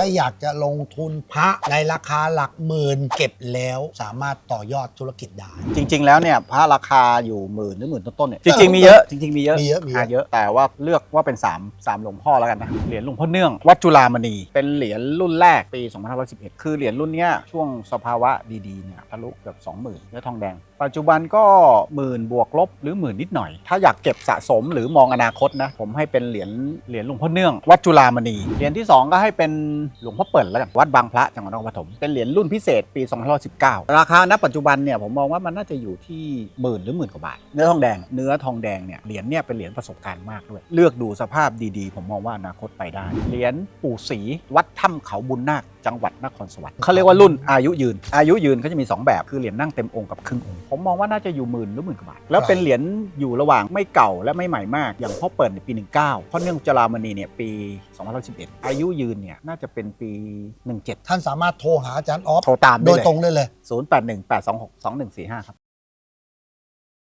ถ้าอยากจะลงทุนพระในราคาหลักหมื่นเก็บแล้วสามารถต่อยอดธุรกิจได้ จริง ๆ แล้วเนี่ยพระราคาอยู่หมื่นหรือหมื่นต้นๆเนี่ยจริงๆมีเยอะจริงๆมีเยอะมีเยอะมีเยอะ หาเยอะแต่ว่าเลือกว่าเป็น3 3หลวงพ่อแล้วกันนะเหรียญหลวงพ่อเนื่อง วัดจุฬามณีเป็นเหรียญรุ่นแรกปี2511 คือเหรียญรุ่นเนี้ยช่วงสภาวะดีๆเนี่ยทะลุเกือบ20,000เนื้อทองแดง ปัจจุบันก็หมื่นบวกลบหรือหมื่นนิดหน่อย ถ้าอยากเก็บสะสมหรือมองอนาคตนะผมให้เป็นเหรียญเหรียญหลวงพ่อเนื่อง วัดจุฬามณีเหรียญที่สองก็ให้เป็นหลวงพ่อเปิ่นแล้วกันวัดบางพระจังหวัดนครปฐมเป็นเหรียญรุ่นพิเศษปี2519 ราคาณปัจจุบันเนี่ยผมมองว่ามันน่าจะอยู่ที่หมื่นหรือหมื่นกว่าบาท เนื้อทองแดงเนื้อทองแดงเนี่ยเหรียญเนี่ยเป็นเหรียญประสบการณ์มากด้วย เลือกดูสภาพดีๆ ผมมองว่าอนาคตไปได้เหรียญปู่ศรีวัดถ้ำเขาบุญนาค จังหวัดนครสวรรค์เขาเรียกว่ารุ่นอายุยืน อายุยืนเขาจะมี 2 แบบคือเหรียญนั่งเต็มองค์กับครึ่งองค์ผมมองว่าน่าจะอยู่หมื่นหรือหมื่นกว่าบาทแล้วเป็นเหรียญอยู่ระหว่างไม่เก่าและไม่ใหม่มาก อย่างพ่อเปิดในปี 19พ่อเนื่องจรามณีเนี่ยปี2011อายุยืนเนี่ยน่าจะเป็นปี 17 ท่านสามารถโทรหาอาจารย์ออฟโทรตามโดได้ยเลย ตรงได้เลย 0818262145ครับ